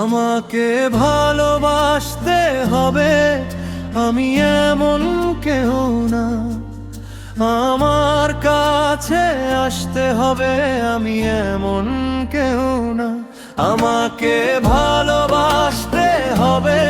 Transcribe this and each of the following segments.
আমাকে ভালোবাসতে হবে। আমি এমন কেউ না। আমার কাছে আসতে হবে। আমি এমন কেউ না। আমাকে ভালোবাসতে হবে।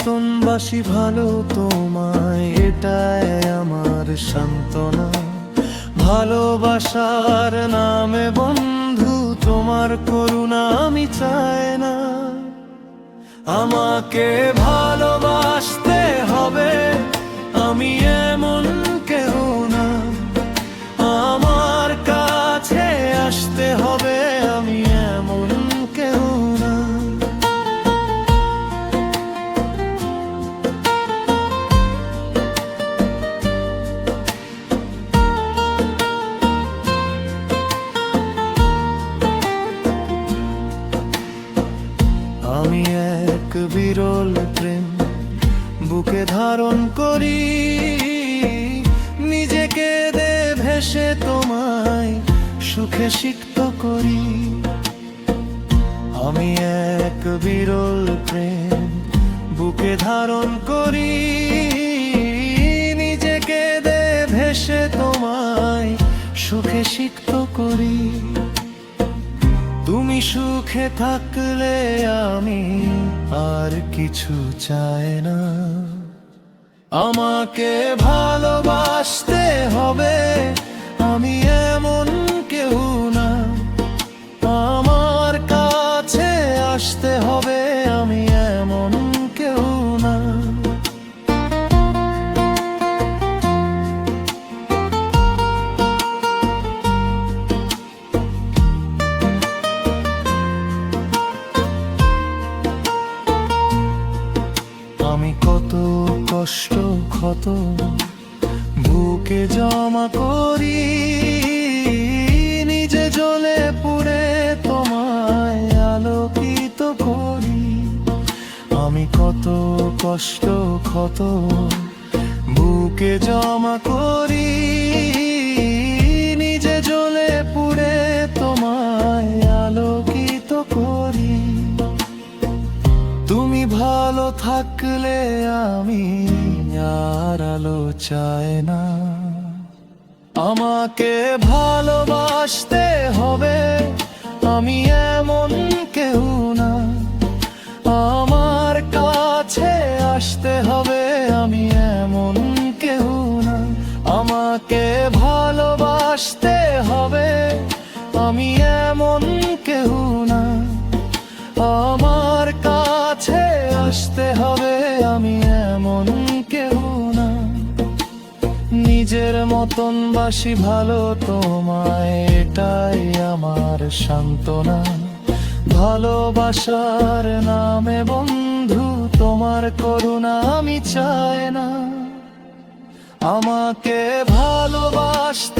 নিজের মতন বাসি ভালো তোমায়, এটাই আমার সান্ত্বনা। ভালোবাসার নামে বন্ধু, তোমার করুণা আমি চাই না। আমাকে ভালোবাসতে হবে, আমি এমন আমি এক বিরল প্রেম বুকে ধারণ করি। নিজেকে দে ভেসে তোমায় সুখে সিক্ত করি। আমি এক বিরল প্রেম বুকে ধারণ করি। নিজেকে দে ভেসে তোমায় সুখে সিক্ত করি। তুমি সুখে থাকলে আমি আর কিছু চাই না। আমাকে ভালোবাসতে হবে, আমি এমন কেউ না। আমার কাছে আসতে হবে। কষ্ট ক্ষত, বুকে জমা করি, নিজে জলে পুড়ে তোমায় আলোকিত করি। আমি কত কষ্ট ক্ষত, বুকে জমা করি ভালো থাকলে আমি আর আলো চাই না। আমাকে ভালোবাসতে হবে, আমি এমন কেউ না। আমার কাছে আসতে হবে, আমি এমন কেউ না। আমাকে ভালোবাসতে হবে, আমি এমন কেউ না। আমার আসতে হবে, আমি এমন কেউ না। নিজের মতন বাসি ভালো, তোমায় এটাই আমার সান্ত্বনা। ভালোবাসার নামে বন্ধু, তোমার করুণা আমি চাই না। আমাকে ভালোবাসতে